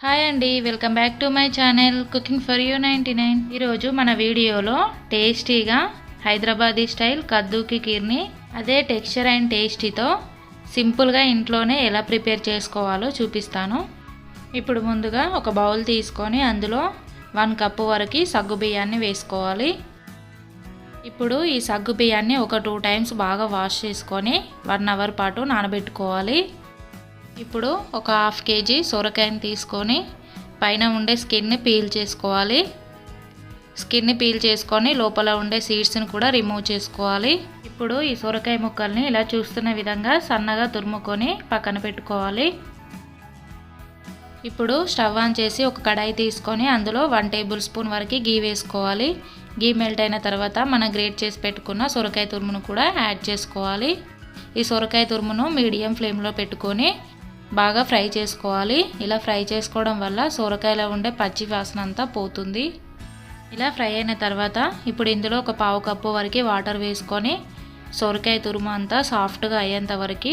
Hi అండి welcome back to my channel cooking for you ninety nine. ఈరోజు మన వీడియోలో టేస్టీగా హైదరాబాదీ స్టైల్ కద్దూకి కీర్ని అదే టెక్స్చర్ అండ్ టేస్టీతో సింపుల్గా ఇంట్లోనే ఎలా ప్రిపేర్ చేసుకోవాలో చూపిస్తాను. ఇప్పుడు ముందుగా ఒక బౌల్ తీసుకొని అందులో వన్ కప్పు వరకు సగ్గు బియ్యాన్ని వేసుకోవాలి. ఇప్పుడు ఈ సగ్గు బియ్యాన్ని ఒక టూ టైమ్స్ బాగా వాష్ చేసుకొని వన్ అవర్ పాటు నానబెట్టుకోవాలి. ఇప్పుడు ఒక హాఫ్ కేజీ సొరకాయని తీసుకొని పైన ఉండే స్కిన్ని పీల్ చేసుకోవాలి. స్కిన్ని పీల్ చేసుకొని లోపల ఉండే సీడ్స్ని కూడా రిమూవ్ చేసుకోవాలి. ఇప్పుడు ఈ సొరకాయ ముక్కల్ని ఇలా చూస్తున్న విధంగా సన్నగా తురుముకొని పక్కన పెట్టుకోవాలి. ఇప్పుడు స్టవ్ ఆన్ చేసి ఒక కడాయి తీసుకొని అందులో వన్ టేబుల్ స్పూన్ వరకు గీ వేసుకోవాలి. గీ మెల్ట్ అయిన తర్వాత మనం గ్రేట్ చేసి పెట్టుకున్న సొరకాయ తురుమును కూడా యాడ్ చేసుకోవాలి. ఈ సొరకాయ తురుమును మీడియం ఫ్లేమ్లో పెట్టుకొని బాగా ఫ్రై చేసుకోవాలి. ఇలా ఫ్రై చేసుకోవడం వల్ల సొరకాయలో ఉండే పచ్చి వాసన అంతా పోతుంది. ఇలా ఫ్రై అయిన తర్వాత ఇప్పుడు ఇందులో ఒక పావు కప్పు వరకు వాటర్ వేసుకొని సొరకాయ తురుము అంతా సాఫ్ట్గా అయ్యేంత వరకు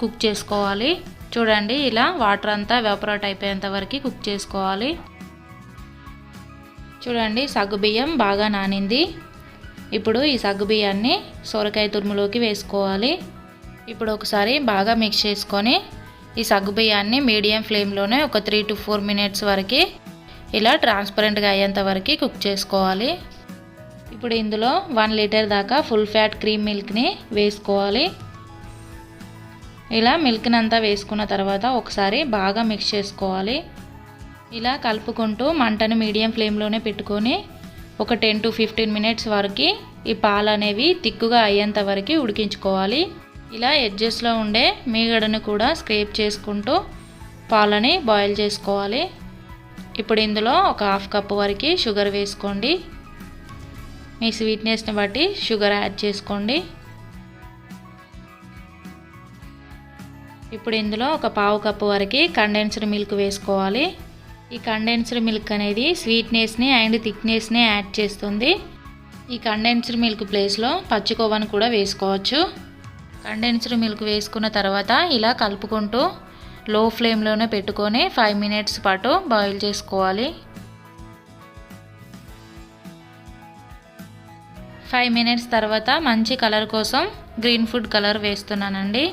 కుక్ చేసుకోవాలి. చూడండి ఇలా వాటర్ అంతా వెపరేట్ అయిపోయేంత వరకు కుక్ చేసుకోవాలి. చూడండి సగ్గుబియ్యం బాగా నానింది. ఇప్పుడు ఈ సగ్గుబియ్యాన్ని సొరకాయ తురుములోకి వేసుకోవాలి. ఇప్పుడు ఒకసారి బాగా మిక్స్ చేసుకొని ఈ సగ్గుబియ్యాన్ని మీడియం ఫ్లేమ్లోనే ఒక త్రీ టు ఫోర్ మినిట్స్ వరకు ఇలా ట్రాన్స్పరెంట్గా అయ్యేంత వరకు కుక్ చేసుకోవాలి. ఇప్పుడు ఇందులో వన్ లీటర్ దాకా ఫుల్ ఫ్యాట్ క్రీమ్ మిల్క్ని వేసుకోవాలి. ఇలా మిల్క్ని అంతా వేసుకున్న తర్వాత ఒకసారి బాగా మిక్స్ చేసుకోవాలి. ఇలా కలుపుకుంటూ మంటను మీడియం ఫ్లేమ్లోనే పెట్టుకొని ఒక టెన్ టు ఫిఫ్టీన్ మినిట్స్ వరకు ఈ పాలు అనేవి తిక్కుగా అయ్యేంత వరకు ఉడికించుకోవాలి. ఇలా ఎడ్జెస్లో ఉండే మీగడను కూడా స్క్రేప్ చేసుకుంటూ పాలని బాయిల్ చేసుకోవాలి. ఇప్పుడు ఇందులో ఒక హాఫ్ కప్ వరకు షుగర్ వేసుకోండి. మీ స్వీట్నెస్ని బట్టి షుగర్ యాడ్ చేసుకోండి. ఇప్పుడు ఇందులో ఒక పావు కప్పు వరకు కండెన్స్డ్ మిల్క్ వేసుకోవాలి. ఈ కండెన్స్డ్ మిల్క్ అనేది స్వీట్నెస్ని అండ్ థిక్నెస్ని యాడ్ చేస్తుంది. ఈ కండెన్స్డ్ మిల్క్ ప్లేస్లో పచ్చికోవను కూడా వేసుకోవచ్చు. కండెన్స్డ్ మిల్క్ వేసుకున్న తర్వాత ఇలా కలుపుకుంటూ లో ఫ్లేమ్లోనే పెట్టుకొని ఫైవ్ మినిట్స్ పాటు బాయిల్ చేసుకోవాలి. ఫైవ్ మినిట్స్ తర్వాత మంచి కలర్ కోసం గ్రీన్ ఫుడ్ కలర్ వేస్తున్నానండి.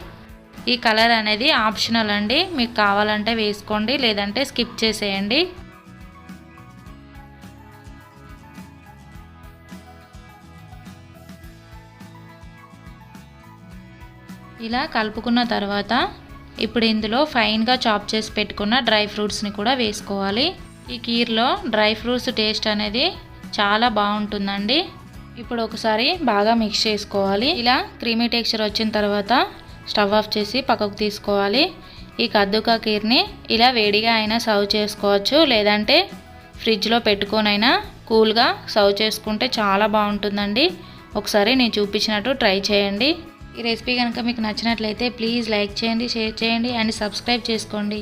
ఈ కలర్ అనేది ఆప్షనల్ అండి. మీకు కావాలంటే వేసుకోండి లేదంటే స్కిప్ చేసేయండి. ఇలా కలుపుకున్న తర్వాత ఇప్పుడు ఇందులో ఫైన్గా చాప్ చేసి పెట్టుకున్న డ్రై ఫ్రూట్స్ని కూడా వేసుకోవాలి. ఈ కీర్లో డ్రై ఫ్రూట్స్ టేస్ట్ అనేది చాలా బాగుంటుందండి. ఇప్పుడు ఒకసారి బాగా మిక్స్ చేసుకోవాలి. ఇలా క్రీమీ టెక్స్చర్ వచ్చిన తర్వాత స్టవ్ ఆఫ్ చేసి పక్కకు తీసుకోవాలి. ఈ కద్దుకా కీర్ని ఇలా వేడిగా అయినా సర్వ్ చేసుకోవచ్చు. లేదంటే ఫ్రిడ్జ్లో పెట్టుకొనైనా కూల్గా సర్వ్ చేసుకుంటే చాలా బాగుంటుందండి. ఒకసారి నేను చూపించినట్టు ట్రై చేయండి. ఈ రెసిపీ కనుక మీకు నచ్చినట్లయితే ప్లీజ్ లైక్ చేయండి షేర్ చేయండి అండ్ సబ్స్క్రైబ్ చేసుకోండి.